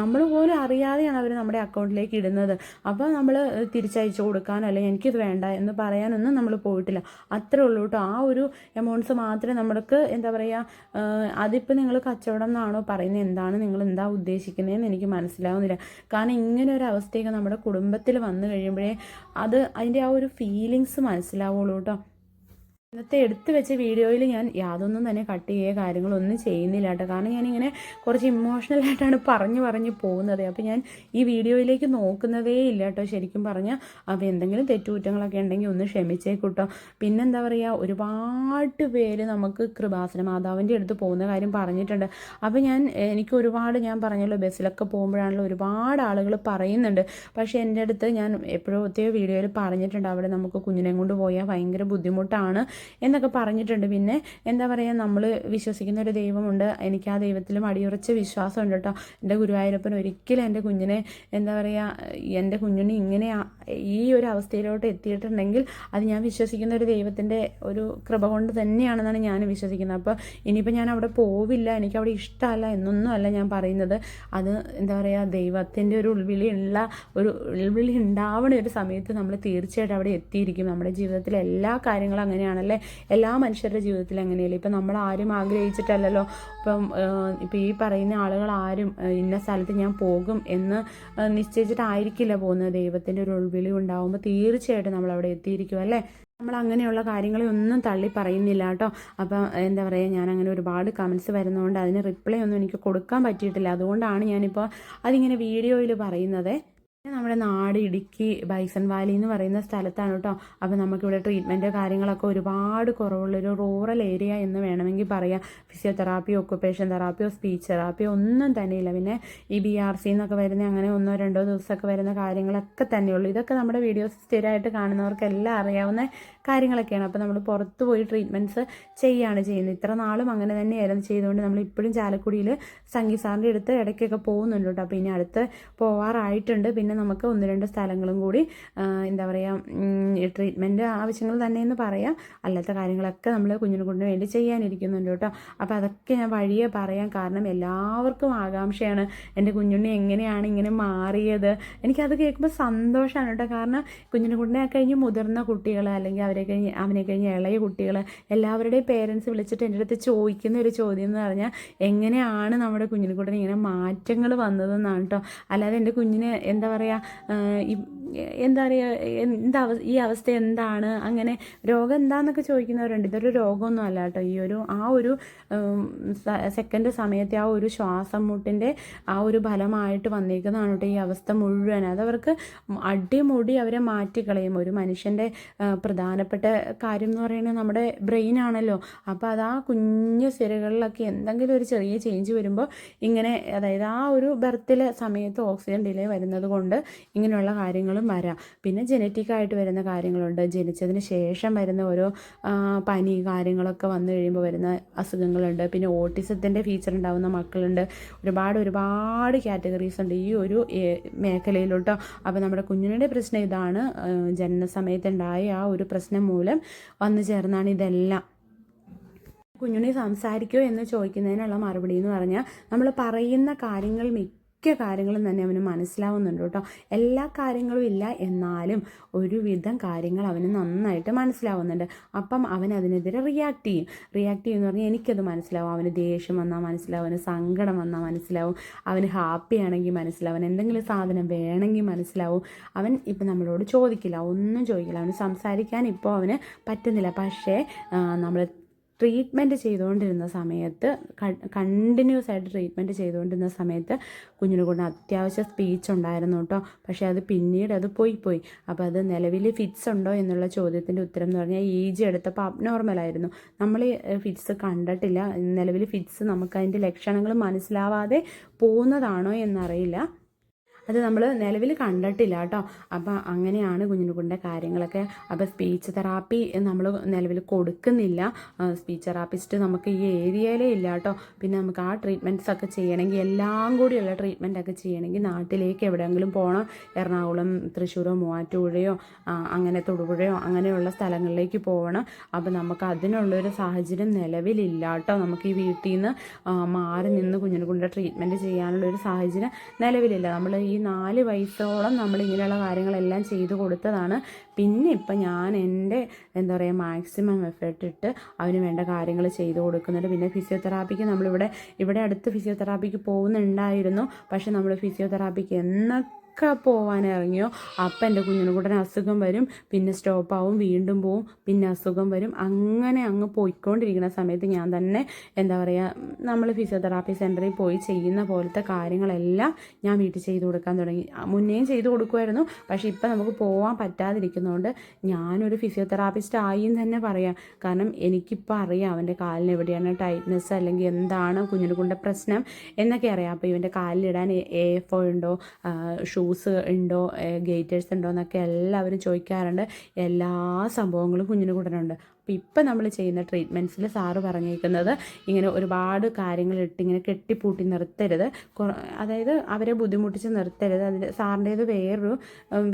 നമ്മൾ പോലും അറിയാതെയാണ് അവർ നമ്മുടെ അക്കൗണ്ടിലേക്ക് ഇടുന്നത്. അപ്പോൾ നമ്മൾ തിരിച്ചയച്ചു കൊടുക്കാൻ അല്ലെങ്കിൽ എനിക്കിത് വേണ്ട എന്ന് പറയാനൊന്നും നമ്മൾ പോയിട്ടില്ല. അത്രേ ഉള്ളൂ കേട്ടോ ആ ഒരു എമൗണ്ട്സ് മാത്രമേ നമ്മൾക്ക് എന്താ പറയുക അതിപ്പോൾ നിങ്ങൾ കച്ചവടം എന്നാണോ പറയുന്നത്? എന്താണ് നിങ്ങൾ എന്താ ഉദ്ദേശിക്കുന്നതെന്ന് എനിക്ക് മനസ്സിലാവുന്നില്ല. കാരണം ഇങ്ങനെ ഒരു അവസ്ഥയൊക്കെ നമ്മുടെ കുടുംബത്തിൽ വന്നു കഴിയുമ്പോഴേ അത് അതിന്റെ ആ ഒരു ഫീലിങ്സ് മനസ്സിലാവുള്ളൂ കേട്ടോ ഇന്നത്തെ എടുത്തു വെച്ച വീഡിയോയിൽ ഞാൻ യാതൊന്നും തന്നെ കട്ട് ചെയ്യുക കാര്യങ്ങളൊന്നും ചെയ്യുന്നില്ല കേട്ടോ. കാരണം ഞാനിങ്ങനെ കുറച്ച് ഇമോഷണൽ ആയിട്ടാണ് പറഞ്ഞു പറഞ്ഞു പോകുന്നത്. അപ്പോൾ ഞാൻ ഈ വീഡിയോയിലേക്ക് നോക്കുന്നതേ ഇല്ല കേട്ടോ. ശരിക്കും പറഞ്ഞാൽ അപ്പോൾ എന്തെങ്കിലും തെറ്റുകുറ്റങ്ങളൊക്കെ ഉണ്ടെങ്കിൽ ഒന്ന് ക്ഷമിച്ചേക്കൂട്ടോ. പിന്നെന്താ പറയുക ഒരുപാട് പേര് നമുക്ക് കൃപാസന മാതാവിന്റെ അടുത്ത് പോകുന്ന കാര്യം പറഞ്ഞിട്ടുണ്ട്. അപ്പോൾ ഞാൻ എനിക്ക് ഒരുപാട് ഞാൻ പറഞ്ഞല്ലോ ബസ്സിലൊക്കെ പോകുമ്പോഴാണല്ലോ ഒരുപാട് ആളുകൾ പറയുന്നുണ്ട്. പക്ഷേ എന്റെ അടുത്ത് ഞാൻ എപ്പോഴത്തെയോ വീഡിയോയിൽ പറഞ്ഞിട്ടുണ്ട്. അവിടെ നമുക്ക് കുഞ്ഞിനെ കൊണ്ട് പോയാൽ ഭയങ്കര ബുദ്ധിമുട്ടാണ്. എന്നൊക്കെ പറഞ്ഞിട്ടുണ്ട്. പിന്നെ എന്താ പറയുക നമ്മൾ വിശ്വസിക്കുന്ന ഒരു ദൈവമുണ്ട്. എനിക്ക് ആ ദൈവത്തിലും അടിയുറച്ച വിശ്വാസമുണ്ട് കേട്ടോ. എന്റെ ഗുരുവായൂരപ്പൻ ഒരിക്കലും എന്റെ കുഞ്ഞിനെ എന്താ പറയുക എന്റെ കുഞ്ഞിനെ ഇങ്ങനെ ഈ ഒരു അവസ്ഥയിലോട്ട് എത്തിയിട്ടുണ്ടെങ്കിൽ അത് ഞാൻ വിശ്വസിക്കുന്ന ഒരു ദൈവത്തിന്റെ ഒരു കൃപ കൊണ്ട് തന്നെയാണെന്നാണ് ഞാൻ വിശ്വസിക്കുന്നത്. അപ്പോൾ ഇനിയിപ്പോൾ ഞാൻ അവിടെ പോവില്ല എനിക്ക് അവിടെ ഇഷ്ടമല്ല എന്നൊന്നും അല്ല ഞാൻ പറയുന്നത്. അത് എന്താ പറയുക ദൈവത്തിന്റെ ഒരു ഉൾവിളി ഉള്ള ഒരു ഉൾവിളി ഉണ്ടാവണ ഒരു സമയത്ത് നമ്മൾ തീർച്ചയായിട്ടും അവിടെ എത്തിയിരിക്കും. നമ്മുടെ ജീവിതത്തിലെ എല്ലാ കാര്യങ്ങളും അങ്ങനെയാണല്ലോ. അല്ലേ? എല്ലാ മനുഷ്യരുടെ ജീവിതത്തിൽ അങ്ങനെയല്ലേ? ഇപ്പം നമ്മൾ ആരും ആഗ്രഹിച്ചിട്ടല്ലല്ലോ. ഇപ്പം ഇപ്പം ഈ പറയുന്ന ആളുകൾ ആരും ഇന്ന സ്ഥലത്ത് ഞാൻ പോകും എന്ന് നിശ്ചയിച്ചിട്ടായിരിക്കില്ല പോകുന്നത്. ദൈവത്തിന്റെ ഒരു ഉൾവിളി ഉണ്ടാകുമ്പോൾ തീർച്ചയായിട്ടും നമ്മൾ അവിടെ എത്തിയിരിക്കും അല്ലേ? നമ്മൾ അങ്ങനെയുള്ള കാര്യങ്ങളെ ഒന്നും തള്ളി പറയുന്നില്ല കേട്ടോ. അപ്പം എന്താ പറയുക ഞാൻ അങ്ങനെ ഒരുപാട് കമൻസ് വരുന്നതുകൊണ്ട് അതിന് റിപ്ലൈ ഒന്നും എനിക്ക് കൊടുക്കാൻ പറ്റിയിട്ടില്ല. അതുകൊണ്ടാണ് ഞാനിപ്പോൾ അതിങ്ങനെ വീഡിയോയിൽ പറയുന്നത്. നമ്മുടെ നാട് ഇടുക്കി ബൈസൺ വാലി എന്ന് പറയുന്ന സ്ഥലത്താണ് കേട്ടോ. അപ്പോൾ നമുക്കിവിടെ ട്രീറ്റ്മെന്റ് കാര്യങ്ങളൊക്കെ ഒരുപാട് കുറവുള്ളൊരു റൂറൽ ഏരിയ എന്ന് വേണമെങ്കിൽ പറയാം. ഫിസിയോതെറാപ്പിയോ ഒക്കുപേഷൻ തെറാപ്പിയോ സ്പീച്ച് തെറാപ്പിയോ ഒന്നും തന്നെയില്ല. പിന്നെ ഈ ബി ആർ സി എന്നൊക്കെ വരുന്ന അങ്ങനെ ഒന്നോ രണ്ടോ ദിവസമൊക്കെ വരുന്ന കാര്യങ്ങളൊക്കെ തന്നെയുള്ളൂ. ഇതൊക്കെ നമ്മുടെ വീഡിയോസ് സ്ഥിരമായിട്ട് കാണുന്നവർക്കെല്ലാം അറിയാവുന്ന കാര്യങ്ങളൊക്കെയാണ്. അപ്പോൾ നമ്മൾ പുറത്ത് പോയി ട്രീറ്റ്മെന്റ്സ് ചെയ്യുകയാണ് ചെയ്യുന്നത്. ഇത്ര നാളും അങ്ങനെ തന്നെയായിരുന്നു ചെയ്തുകൊണ്ട് നമ്മൾ ഇപ്പോഴും ചാലക്കുടിയിൽ സംഗീത് സാറിന്റെ അടുത്ത് ഇടയ്ക്കൊക്കെ പോകുന്നുണ്ട് കേട്ടോ. അപ്പോൾ ഇനി അടുത്ത് പോവാറായിട്ടുണ്ട്. പിന്നെ നമുക്ക് ഒന്ന് രണ്ട് സ്ഥലങ്ങളും കൂടി എന്താ പറയുക ട്രീറ്റ്മെന്റ് ആവശ്യങ്ങൾ തന്നെയെന്ന് പറയാം. അല്ലാത്ത കാര്യങ്ങളൊക്കെ നമ്മൾ കുഞ്ഞിനെ കൊണ്ടിന് വേണ്ടി ചെയ്യാനിരിക്കുന്നുണ്ട് കേട്ടോ. അപ്പോൾ അതൊക്കെ ഞാൻ വഴിയെ പറയാൻ കാരണം എല്ലാവർക്കും ആകാംക്ഷയാണ്. എന്റെ കുഞ്ഞുണ്ണി എങ്ങനെയാണ് ഇങ്ങനെ മാറിയത്? എനിക്കത് കേൾക്കുമ്പോൾ സന്തോഷമാണ് കേട്ടോ. കാരണം കുഞ്ഞിനെ കുട്ടിനെ കഴിഞ്ഞ് മുതിർന്ന കുട്ടികൾ അല്ലെങ്കിൽ അവരെ കഴിഞ്ഞ് അവനെ കഴിഞ്ഞ് ഇളയ കുട്ടികൾ എല്ലാവരുടെയും പേരൻസ് വിളിച്ചിട്ട് എന്റെ അടുത്ത് ചോദിക്കുന്ന ഒരു ചോദ്യം എന്ന് പറഞ്ഞാൽ എങ്ങനെയാണ് നമ്മുടെ കുഞ്ഞിനെക്കുട്ടന് ഇങ്ങനെ മാറ്റങ്ങൾ വന്നതെന്നാണ് കേട്ടോ. അല്ലാതെ എന്റെ കുഞ്ഞിനെ എന്താ പറയുക എന്താ പറയുക എന്താ ഈ അവസ്ഥ എന്താണ്? അങ്ങനെ രോഗം എന്താണെന്നൊക്കെ ചോദിക്കുന്നവരുണ്ട്. ഇതൊരു രോഗമൊന്നും അല്ല കേട്ടോ. ഈ ഒരു ആ ഒരു സെക്കൻഡ് സമയത്തെ ആ ഒരു ശ്വാസം മുട്ടിന്റെ ആ ഒരു ഫലമായിട്ട് വന്നിരിക്കുന്നതാണ് കേട്ടോ ഈ അവസ്ഥ മുഴുവൻ. അതവർക്ക് അടിമുടി അവരെ മാറ്റിക്കളയും. ഒരു മനുഷ്യന്റെ പ്രധാനപ്പെട്ട കാര്യം എന്ന് പറയുന്നത് നമ്മുടെ ബ്രെയിൻ ആണല്ലോ. അപ്പോൾ അത് ആ കുഞ്ഞു സിരകളിലൊക്കെ എന്തെങ്കിലും ഒരു ചെറിയ ചേഞ്ച് വരുമ്പോൾ ഇങ്ങനെ അതായത് ആ ഒരു ബർത്തിലെ സമയത്ത് ഓക്സിജൻ ഡിലേ വരുന്നത് കൊണ്ട് ഇങ്ങനെയുള്ള കാര്യങ്ങളും വരാം. പിന്നെ ജനറ്റിക്കായിട്ട് വരുന്ന കാര്യങ്ങളുണ്ട്. ജനിച്ചതിന് ശേഷം വരുന്ന ഓരോ പനി കാര്യങ്ങളൊക്കെ വന്നു കഴിയുമ്പോൾ വരുന്ന അസുഖങ്ങളുണ്ട്. പിന്നെ ഓട്ടിസത്തിന്റെ ഫീച്ചർ ഉണ്ടാകുന്ന മക്കളുണ്ട്. ഒരുപാട് ഒരുപാട് കാറ്റഗറീസ് ഉണ്ട്. ഈ ഒരു മേഖലയിലോട്ടോ. അപ്പോൾ നമ്മുടെ കുഞ്ഞിനുടെ പ്രശ്നം ഇതാണ്. ജനന ജനനസമയത്തുണ്ടായ ആ ഒരു പ്രശ്നം മൂലം വന്നു ചേർന്നാണ് ഇതെല്ലാം. കുഞ്ഞുണ്ണി സംസാരിക്കുമോ എന്ന് ചോദിക്കുന്നതിനുള്ള മറുപടി എന്ന് പറഞ്ഞാൽ നമ്മൾ പറയുന്ന കാര്യങ്ങൾ മിക്ക മിക്ക കാര്യങ്ങളും തന്നെ അവന് മനസ്സിലാവുന്നുണ്ട് കേട്ടോ. എല്ലാ കാര്യങ്ങളും ഇല്ല എന്നാലും ഒരുവിധം കാര്യങ്ങൾ അവന് നന്നായിട്ട് മനസ്സിലാവുന്നുണ്ട്. അപ്പം അവൻ അതിനെതിരെ റിയാക്ട് ചെയ്യും. റിയാക്ട് ചെയ്യുമെന്ന് പറഞ്ഞാൽ എനിക്കത് മനസ്സിലാവും. അവന് ദേഷ്യം വന്നാൽ മനസ്സിലാവും. അവന് സങ്കടം വന്നാൽ മനസ്സിലാവും. അവന് ഹാപ്പി ആണെങ്കിൽ മനസ്സിലാവും. എന്തെങ്കിലും സാധനം വേണമെങ്കിൽ മനസ്സിലാവും. അവൻ ഇപ്പം നമ്മളോട് ചോദിക്കില്ല. ഒന്നും ചോദിക്കില്ല. അവന് സംസാരിക്കാൻ ഇപ്പോൾ അവന് പറ്റുന്നില്ല. പക്ഷേ നമ്മൾ ട്രീറ്റ്മെന്റ് ചെയ്തുകൊണ്ടിരുന്ന സമയത്ത് കണ്ടിന്യൂസ് ആയിട്ട് ട്രീറ്റ്മെന്റ് ചെയ്തുകൊണ്ടിരുന്ന സമയത്ത് കുഞ്ഞിന് കൊണ്ട് അത്യാവശ്യം സ്പീച്ച് ഉണ്ടായിരുന്നു കേട്ടോ. പക്ഷേ അത് പിന്നീട് അത് പോയി പോയി. അപ്പോൾ അത് നിലവിൽ ഫിറ്റ്സ് ഉണ്ടോ എന്നുള്ള ചോദ്യത്തിന്റെ ഉത്തരം എന്ന് പറഞ്ഞാൽ ഏജ് എടുത്തപ്പോൾ അബ്നോർമലായിരുന്നു നമ്മൾ ഫിറ്റ്സ് കണ്ടിട്ടില്ല. നിലവിൽ ഫിറ്റ്സ് നമുക്ക് അതിന്റെ ലക്ഷണങ്ങൾ മനസ്സിലാവാതെ പോകുന്നതാണോ എന്നറിയില്ല. അത് നമ്മൾ നിലവിൽ കണ്ടിട്ടില്ല കേട്ടോ. അപ്പോൾ അങ്ങനെയാണ് കുഞ്ഞിനുകുട്ടിന്റെ കാര്യങ്ങളൊക്കെ. അപ്പോൾ സ്പീച്ച് തെറാപ്പി നമ്മൾ നിലവിൽ കൊടുക്കുന്നില്ല. സ്പീച്ച് തെറാപ്പിസ്റ്റ് നമുക്ക് ഈ ഏരിയയിലേ ഇല്ല കേട്ടോ. പിന്നെ നമുക്ക് ആ ട്രീറ്റ്മെന്റ്സ് ഒക്കെ ചെയ്യണമെങ്കിൽ എല്ലാം കൂടിയുള്ള ട്രീറ്റ്മെന്റ് ഒക്കെ ചെയ്യണമെങ്കിൽ നാട്ടിലേക്ക് എവിടെയെങ്കിലും പോകണം എറണാകുളം തൃശ്ശൂരോ മൂവാറ്റുപുഴയോ അങ്ങനെ തൊടുപുഴയോ അങ്ങനെയുള്ള സ്ഥലങ്ങളിലേക്ക് പോകണം അപ്പോൾ നമുക്ക് അതിനുള്ളൊരു സാഹചര്യം നിലവിലില്ല കേട്ടോ. നമുക്ക് ഈ വീട്ടിൽ നിന്ന് മാറി നിന്ന് കുഞ്ഞിനെ കൊണ്ട് ട്രീറ്റ്മെന്റ് ചെയ്യാനുള്ള ഒരു സാഹചര്യം നിലവിലില്ല. നമ്മൾ ഈ നാല് വയസ്സോളം നമ്മൾ ഇങ്ങനെയുള്ള കാര്യങ്ങളെല്ലാം ചെയ്തു കൊടുത്തതാണ്. പിന്നെ ഇപ്പം ഞാൻ എന്റെ എന്താ പറയുക മാക്സിമം എഫേർട്ട് ഇട്ട് അവന് വേണ്ട കാര്യങ്ങൾ ചെയ്തു കൊടുക്കുന്നുണ്ട്. പിന്നെ ഫിസിയോതെറാപ്പിക്ക് നമ്മളിവിടെ ഇവിടെ അടുത്ത് ഫിസിയോതെറാപ്പിക്ക് പോകുന്നുണ്ടായിരുന്നു. പക്ഷെ നമ്മൾ ഫിസിയോതെറാപ്പിക്ക് എന്നൊക്കെ പോവാൻ ഇറങ്ങിയോ അപ്പം എന്റെ കുഞ്ഞിന് കൂടെ അസുഖം വരും പിന്നെ സ്റ്റോപ്പ് ആവും വീണ്ടും പോവും പിന്നെ അസുഖം വരും. അങ്ങനെ അങ്ങ് പോയിക്കൊണ്ടിരിക്കുന്ന സമയത്ത് ഞാൻ തന്നെ എന്താ പറയുക നമ്മൾ ഫിസിയോതെറാപ്പി സെന്ററിൽ പോയി ചെയ്യുന്ന പോലത്തെ കാര്യങ്ങളെല്ലാം ഞാൻ വീട്ടിൽ ചെയ്തു കൊടുക്കാൻ തുടങ്ങി. മുന്നേയും ചെയ്തു കൊടുക്കുമായിരുന്നു പക്ഷേ ഇപ്പം നമുക്ക് പോകാൻ പറ്റാതിരിക്കുന്നതുകൊണ്ട് ഞാനൊരു ഫിസിയോതെറാപ്പിസ്റ്റ് ആയി എന്ന് തന്നെ പറയാം. കാരണം എനിക്കിപ്പോൾ അറിയാം അവന്റെ കാലിന് എവിടെയാണ് ടൈറ്റ്നെസ് അല്ലെങ്കിൽ എന്താണ് കുഞ്ഞിനെ കൊണ്ട് പ്രശ്നം എന്നൊക്കെ അറിയാം. അപ്പോൾ ഇവന്റെ കാലിലിടാൻ എ ഉണ്ടോ? ഷൂസ് ഉണ്ടോ ഗേറ്റേഴ്സ് ഉണ്ടോ എന്നൊക്കെ എല്ലാവരും ചോദിക്കാറുണ്ട്. എല്ലാ സംഭവങ്ങളും കുഞ്ഞിന് കൂടനുണ്ട് അപ്പോൾ ഇപ്പം നമ്മൾ ചെയ്യുന്ന ട്രീറ്റ്മെന്റ്സിൽ സാറ് പറഞ്ഞേക്കുന്നത് ഇങ്ങനെ ഒരുപാട് കാര്യങ്ങളിട്ട് ഇങ്ങനെ കെട്ടിപ്പൂട്ടി നിർത്തരുത്. അതായത് അവരെ ബുദ്ധിമുട്ടിച്ച് നിർത്തരുത്. അതിൽ സാറിന്റേത് വേറൊരു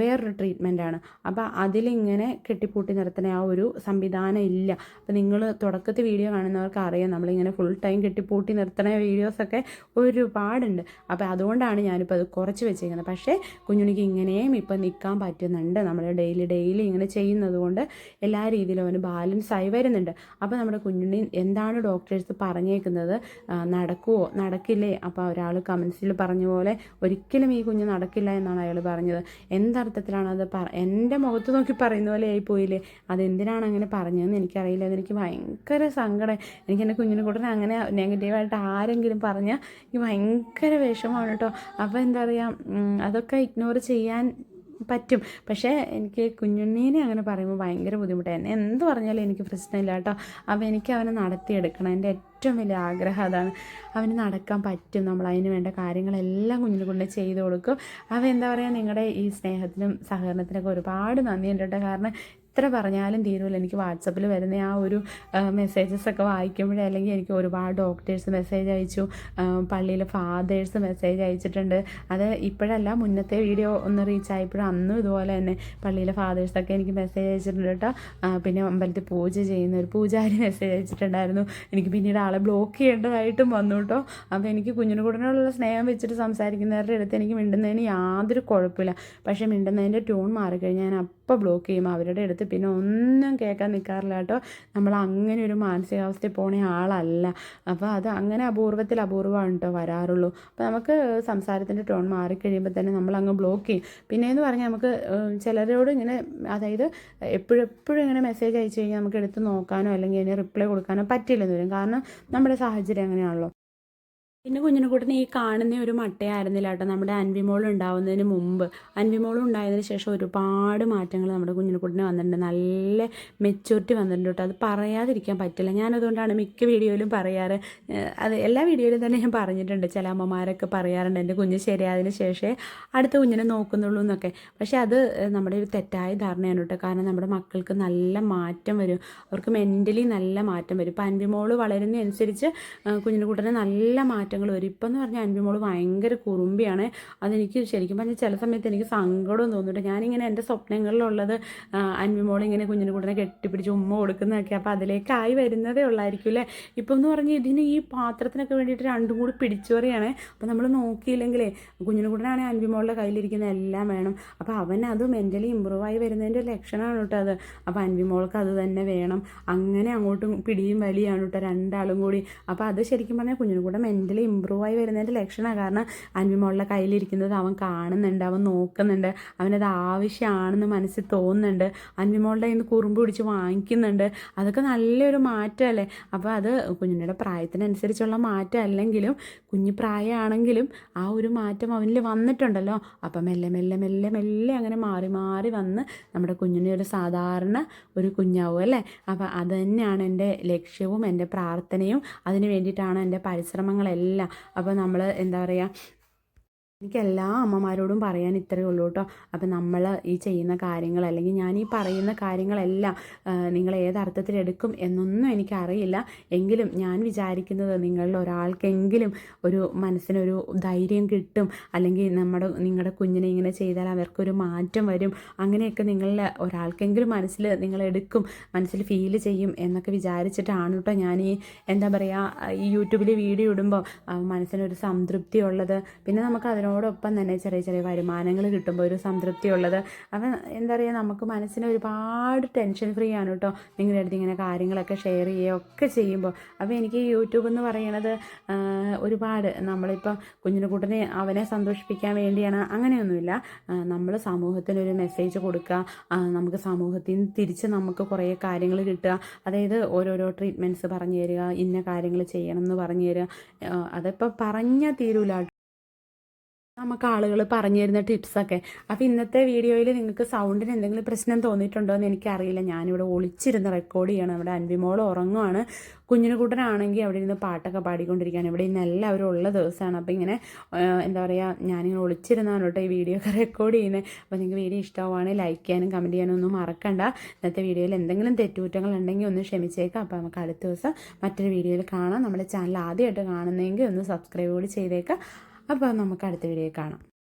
വേറൊരു ട്രീറ്റ്മെന്റാണ് അപ്പോൾ അതിലിങ്ങനെ കെട്ടിപ്പൂട്ടി നിർത്തുന്ന ആ ഒരു സംവിധാനം ഇല്ല. അപ്പോൾ നിങ്ങൾ തുടക്കത്തിൽ വീഡിയോ കാണുന്നവർക്ക് അറിയാം. നമ്മളിങ്ങനെ ഫുൾ ടൈം കെട്ടിപ്പൂട്ടി നിർത്തുന്ന വീഡിയോസൊക്കെ ഒരുപാടുണ്ട്. അപ്പോൾ അതുകൊണ്ടാണ് ഞാനിപ്പോൾ അത് കുറച്ച് വെച്ചേക്കുന്നത്. പക്ഷേ കുഞ്ഞുണിക്ക് ഇങ്ങനെയും ഇപ്പം നിൽക്കാൻ പറ്റുന്നുണ്ട്. നമ്മൾ ഡെയിലി ഡെയിലി ഇങ്ങനെ ചെയ്യുന്നത് കൊണ്ട് എല്ലാ രീതിയിലും അവന് ബാലൻസ് ആയി വരുന്നുണ്ട്. അപ്പോൾ നമ്മുടെ കുഞ്ഞുണ്ണി എന്താണ് ഡോക്ടേഴ്സ് പറഞ്ഞേക്കുന്നത്? നടക്കുമോ നടക്കില്ലേ? അപ്പോൾ ഒരാൾ കമൻസിൽ പറഞ്ഞ പോലെ ഒരിക്കലും ഈ കുഞ്ഞ് നടക്കില്ല എന്നാണ് അയാൾ പറഞ്ഞത്. എന്തർത്ഥത്തിലാണ് അത് പറ എന്റെ മുഖത്ത് നോക്കി പറയുന്ന പോലെ ആയി ആയിപ്പോയില്ലേ അതെന്തിനാണ് അങ്ങനെ പറഞ്ഞതെന്ന് എനിക്കറിയില്ല. അതെനിക്ക് ഭയങ്കര സങ്കടം. എനിക്ക് എന്റെ കുഞ്ഞിനെ കൂടെ അങ്ങനെ നെഗറ്റീവായിട്ട് ആരെങ്കിലും പറഞ്ഞാൽ എനിക്ക് ഭയങ്കര വിഷമമാണ് കേട്ടോ. അപ്പോൾ എന്താ പറയുക അതൊക്കെ ഇഗ്നോർ ചെയ്യാൻ പറ്റും. പക്ഷേ എനിക്ക് കുഞ്ഞുണ്ണീനെ അങ്ങനെ പറയുമ്പോൾ ഭയങ്കര ബുദ്ധിമുട്ടായിരുന്നു എന്ത് പറഞ്ഞാലും എനിക്ക് പ്രശ്നമില്ല കേട്ടോ. അപ്പോൾ എനിക്ക് അവനെ നടത്തിയെടുക്കണം. എന്റെ ഏറ്റവും വലിയ ആഗ്രഹം അതാണ്. അവന് നടക്കാൻ പറ്റും. നമ്മൾ അതിന് വേണ്ട കാര്യങ്ങളെല്ലാം കുഞ്ഞിനെ കൊണ്ട് ചെയ്ത് കൊടുക്കും. അവ എന്താ പറയുക നിങ്ങളുടെ ഈ സ്നേഹത്തിനും സഹകരണത്തിനൊക്കെ ഒരുപാട് നന്ദിയുണ്ട് കേട്ടോ. കാരണം എത്ര പറഞ്ഞാലും തീരുമല്ലോ എനിക്ക് വാട്സപ്പിൽ വരുന്ന ആ ഒരു മെസ്സേജസ് ഒക്കെ വായിക്കുമ്പോഴേ അല്ലെങ്കിൽ എനിക്ക് ഒരുപാട് ഡോക്ടേഴ്സ് മെസ്സേജ് അയച്ചു പള്ളിയിലെ ഫാദേഴ്സ് മെസ്സേജ് അയച്ചിട്ടുണ്ട്. അത് ഇപ്പോഴല്ല മുന്നത്തെ വീഡിയോ ഒന്ന് റീച്ച് ആയപ്പോഴും അന്നും ഇതുപോലെ തന്നെ പള്ളിയിലെ ഫാദേഴ്സൊക്കെ എനിക്ക് മെസ്സേജ് അയച്ചിട്ടുണ്ട് കേട്ടോ. പിന്നെ അമ്പലത്തിൽ പൂജ ചെയ്യുന്ന ഒരു പൂജാരി മെസ്സേജ് അയച്ചിട്ടുണ്ടായിരുന്നു. എനിക്ക് പിന്നീട് ആളെ ബ്ലോക്ക് ചെയ്യേണ്ടതായിട്ടും വന്നു കേട്ടോ. അപ്പോൾ എനിക്ക് കുഞ്ഞിന് കൂടനുള്ള സ്നേഹം വെച്ചിട്ട് സംസാരിക്കുന്നവരുടെ അടുത്ത് എനിക്ക് മിണ്ടുന്നതിന് യാതൊരു കുഴപ്പമില്ല. പക്ഷേ മിണ്ടുന്നതിന്റെ ട്യൂൺ മാറിക്കഴിഞ്ഞാൽ ഞാൻ അപ്പോൾ ബ്ലോക്ക് ചെയ്യും. അവരുടെ അടുത്ത് പിന്നെ ഒന്നും കേൾക്കാൻ നിൽക്കാറില്ല കേട്ടോ. നമ്മൾ അങ്ങനെ ഒരു മാനസികാവസ്ഥയിൽ പോണ ആളല്ല. അപ്പോൾ അത് അങ്ങനെ അപൂർവത്തിൽ അപൂർവമാണ് കേട്ടോ വരാറുള്ളൂ. അപ്പോൾ നമുക്ക് സംസാരത്തിന്റെ ടോൺ മാറിക്കഴിയുമ്പോൾ തന്നെ നമ്മൾ അങ്ങ് ബ്ലോക്ക് ചെയ്യും. പിന്നെ എന്ന് പറഞ്ഞാൽ നമുക്ക് ചിലരോട് ഇങ്ങനെ അതായത് എപ്പോഴെപ്പോഴും എപ്പോഴും ഇങ്ങനെ മെസ്സേജ് അയച്ചു കഴിഞ്ഞാൽ നമുക്ക് എടുത്ത് നോക്കാനോ അല്ലെങ്കിൽ അതിന് റിപ്ലൈ കൊടുക്കാനോ പറ്റില്ലെന്ന് വരും. കാരണം നമ്മുടെ സാഹചര്യം അങ്ങനെയാണല്ലോ. പിന്നെ കുഞ്ഞിനെ കൂട്ടിന് ഈ കാണുന്ന ഒരു മട്ടയായിരുന്നില്ല കേട്ടോ. നമ്മുടെ അൻവിമോൾ ഉണ്ടാവുന്നതിന് മുമ്പ്. അൻവിമോൾ ഉണ്ടായതിന് ശേഷം ഒരുപാട് മാറ്റങ്ങൾ നമ്മുടെ കുഞ്ഞിനെ കൂട്ടിന് വന്നിട്ടുണ്ട്. നല്ല മെച്യൂരിറ്റി വന്നിട്ടുണ്ട് കേട്ടോ. അത് പറയാതിരിക്കാൻ പറ്റില്ല. ഞാനതുകൊണ്ടാണ് മിക്ക വീഡിയോയിലും പറയാറ്. അത് എല്ലാ വീഡിയോയിലും തന്നെ ഞാൻ പറഞ്ഞിട്ടുണ്ട്. ചില അമ്മമാരൊക്കെ പറയാറുണ്ട് എന്റെ കുഞ്ഞ് ശരിയായതിന് ശേഷമേ അടുത്ത കുഞ്ഞിനെ നോക്കുന്നുള്ളൂ എന്നൊക്കെ. പക്ഷേ അത് നമ്മുടെ ഒരു തെറ്റായ ധാരണയാണ് കേട്ടോ. കാരണം നമ്മുടെ മക്കൾക്ക് നല്ല മാറ്റം വരും. അവർക്ക് മെന്റലി നല്ല മാറ്റം വരും. ഇപ്പം അൻവിമോൾ വളരുന്നതനുസരിച്ച് കുഞ്ഞിനെ കൂട്ടിന് നല്ല മാറ്റങ്ങൾ വരും. ഇപ്പം എന്ന് പറഞ്ഞാൽ അൻവിമോൾ ഭയങ്കര കുറുമ്പിയാണ്. അതെനിക്ക് ശരിക്കും പറഞ്ഞാൽ ചില സമയത്ത് എനിക്ക് സങ്കടം തോന്നിയിട്ട് ഞാനിങ്ങനെ എന്റെ സ്വപ്നങ്ങളിലുള്ളത് അൻവിമോൾ ഇങ്ങനെ കുഞ്ഞിനെ കൂട്ടിനെ കെട്ടിപ്പിടിച്ച് ഉമ്മ കൊടുക്കുന്നതൊക്കെ അപ്പോൾ അതിലേക്കായി വരുന്നതേ ഉള്ളായിരിക്കും അല്ലേ ഇപ്പം എന്ന് പറഞ്ഞാൽ ഇതിന് ഈ പാത്രത്തിനൊക്കെ വേണ്ടിയിട്ട് രണ്ടും കൂടി പിടിച്ചുപറിയാണ്. അപ്പോൾ നമ്മൾ നോക്കിയില്ലെങ്കിലേ കുഞ്ഞിനെ കൂട്ടനാണെങ്കിൽ അൻവിമോളുടെ കയ്യിലിരിക്കുന്ന എല്ലാം വേണം. അപ്പോൾ അവൻ അത് മെന്റലി ഇമ്പ്രൂവ് ആയി വരുന്നതിന്റെ ലക്ഷണമാണ് കേട്ടോ അത്. അപ്പോൾ അൻവിമോൾക്ക് അത് തന്നെ വേണം. അങ്ങനെ അങ്ങോട്ടും പിടിയും വലിയാണ് കേട്ടോ രണ്ടാളും കൂടി. അപ്പോൾ അത് ശരിക്കും പറഞ്ഞാൽ കുഞ്ഞിനും കൂടെ മെന്റലി ഇമ്പ്രൂവ് ആയി വരുന്നതിന്റെ ലക്ഷണമാണ് കാരണം അൻവിമോളുടെ കയ്യിലിരിക്കുന്നത് അവൻ കാണുന്നുണ്ട് അവൻ നോക്കുന്നുണ്ട് അവനത് ആവശ്യമാണെന്ന് മനസ്സിൽ തോന്നുന്നുണ്ട്. അൻവിമോളുടെ നിന്ന് കുറുമ്പ് പിടിച്ച് വാങ്ങിക്കുന്നുണ്ട്. അതൊക്കെ നല്ലൊരു മാറ്റമല്ലേ? അപ്പോൾ അത് കുഞ്ഞിന്റെ പ്രായത്തിനനുസരിച്ചുള്ള മാറ്റം അല്ലെങ്കിലും കുഞ്ഞു പ്രായമാണെങ്കിലും ആ ഒരു മാറ്റം അവനിൽ വന്നിട്ടുണ്ടല്ലോ. അപ്പം മെല്ലെ മെല്ലെ മെല്ലെ മെല്ലെ അങ്ങനെ മാറി മാറി വന്ന് നമ്മുടെ കുഞ്ഞിനെ ഒരു സാധാരണ ഒരു കുഞ്ഞാവും അല്ലേ? അപ്പോൾ അത് തന്നെയാണ് എന്റെ ലക്ഷ്യവും എന്റെ പ്രാർത്ഥനയും. അതിന് വേണ്ടിയിട്ടാണ് എന്റെ പരിശ്രമങ്ങളെല്ലാം അപ്പോൾ നമ്മൾ എന്താ പറയുക എനിക്ക് എല്ലാ അമ്മമാരോടും പറയാൻ ഇത്രയേ ഉള്ളൂ കേട്ടോ. അപ്പം നമ്മൾ ഈ ചെയ്യുന്ന കാര്യങ്ങൾ അല്ലെങ്കിൽ ഞാൻ ഈ പറയുന്ന കാര്യങ്ങളെല്ലാം നിങ്ങൾ ഏതർത്ഥത്തിൽ എടുക്കും എന്നൊന്നും എനിക്കറിയില്ല എങ്കിലും ഞാൻ വിചാരിക്കുന്നത് നിങ്ങളിൽ ഒരാൾക്കെങ്കിലും ഒരു മനസ്സിനൊരു ധൈര്യം കിട്ടും. അല്ലെങ്കിൽ നമ്മുടെ നിങ്ങളുടെ കുഞ്ഞിനെ ഇങ്ങനെ ചെയ്താൽ അവർക്കൊരു മാറ്റം വരും. അങ്ങനെയൊക്കെ നിങ്ങളിൽ ഒരാൾക്കെങ്കിലും മനസ്സിൽ നിങ്ങൾ എടുക്കും മനസ്സിൽ ഫീൽ ചെയ്യും എന്നൊക്കെ വിചാരിച്ചിട്ടാണ് കേട്ടോ ഞാൻ ഈ എന്താ പറയുക ഈ യൂട്യൂബിൽ വീഡിയോ ഇടുമ്പോൾ മനസ്സിനൊരു സംതൃപ്തി ഉള്ളത് പിന്നെ നമുക്ക് അതിനോടൊപ്പം തന്നെ ചെറിയ ചെറിയ വരുമാനങ്ങൾ കിട്ടുമ്പോൾ ഒരു സംതൃപ്തി ഉള്ളത് അപ്പം എന്താ പറയുക നമുക്ക് മനസ്സിന് ഒരുപാട് ടെൻഷൻ ഫ്രീ ആണ് കേട്ടോ. നിങ്ങളുടെ അടുത്ത് ഇങ്ങനെ കാര്യങ്ങളൊക്കെ ഷെയർ ചെയ്യുകയൊക്കെ ചെയ്യുമ്പോൾ. അപ്പോൾ എനിക്ക് യൂട്യൂബ് എന്ന് പറയണത് ആ, ഒരുപാട് നമ്മളിപ്പോൾ കുഞ്ഞിനെക്കൂട്ടനെ അവനെ സന്തോഷിപ്പിക്കാൻ വേണ്ടിയാണ്. അങ്ങനെയൊന്നുമില്ല. നമ്മൾ സമൂഹത്തിനൊരു മെസ്സേജ് കൊടുക്കുക. നമുക്ക് സമൂഹത്തിൽ നിന്ന് തിരിച്ച് നമുക്ക് കുറേ കാര്യങ്ങൾ കിട്ടുക. അതായത് ഓരോരോ ട്രീറ്റ്മെന്റ്സ് പറഞ്ഞു തരിക ഇന്ന കാര്യങ്ങൾ ചെയ്യണം എന്ന് പറഞ്ഞു തരിക. അതിപ്പോൾ പറഞ്ഞാൽ തീരൂല നമുക്ക് ആളുകൾ പറഞ്ഞു തരുന്ന ടിപ്സൊക്കെ. അപ്പോൾ ഇന്നത്തെ വീഡിയോയിൽ നിങ്ങൾക്ക് സൗണ്ടിന് എന്തെങ്കിലും പ്രശ്നം തോന്നിയിട്ടുണ്ടോ എന്ന് എനിക്കറിയില്ല. ഞാനിവിടെ ഒളിച്ചിരുന്ന് റെക്കോർഡ് ചെയ്യണം. നമ്മുടെ അൻവിമോൾ ഉറങ്ങുവാണ്. കുഞ്ഞിനുകൂട്ടനാണെങ്കിൽ അവിടെ ഇരുന്ന് പാട്ടൊക്കെ പാടിക്കൊണ്ടിരിക്കുകയാണ്. ഇവിടെ ഇന്ന് എല്ലാവരും ഉള്ള ദിവസമാണ്. അപ്പോൾ ഇങ്ങനെ എന്താ പറയുക ഞാനിങ്ങനെ ഒളിച്ചിരുന്നാണ് കേട്ടോ ഈ വീഡിയോ ഒക്കെ റെക്കോർഡ് ചെയ്യുന്നത്. അപ്പോൾ നിങ്ങൾക്ക് വീഡിയോ ഇഷ്ടമാവുകയാണെങ്കിൽ ലൈക്ക് ചെയ്യാനും കമന്റ് ചെയ്യാനും ഒന്നും മറക്കണ്ട. ഇന്നത്തെ വീഡിയോയിൽ എന്തെങ്കിലും തെറ്റുകുറ്റങ്ങൾ ഉണ്ടെങ്കിൽ ഒന്ന് ക്ഷമിച്ചേക്കാം. അപ്പോൾ നമുക്ക് അടുത്ത ദിവസം മറ്റൊരു വീഡിയോയിൽ കാണാം. നമ്മുടെ ചാനൽ ആദ്യമായിട്ട് കാണുന്നതെങ്കിൽ ഒന്ന് സബ്സ്ക്രൈബ് കൂടി ചെയ്തേക്കാം. അപ്പോൾ നമുക്ക് അടുത്ത വീഡിയോ കാണാം.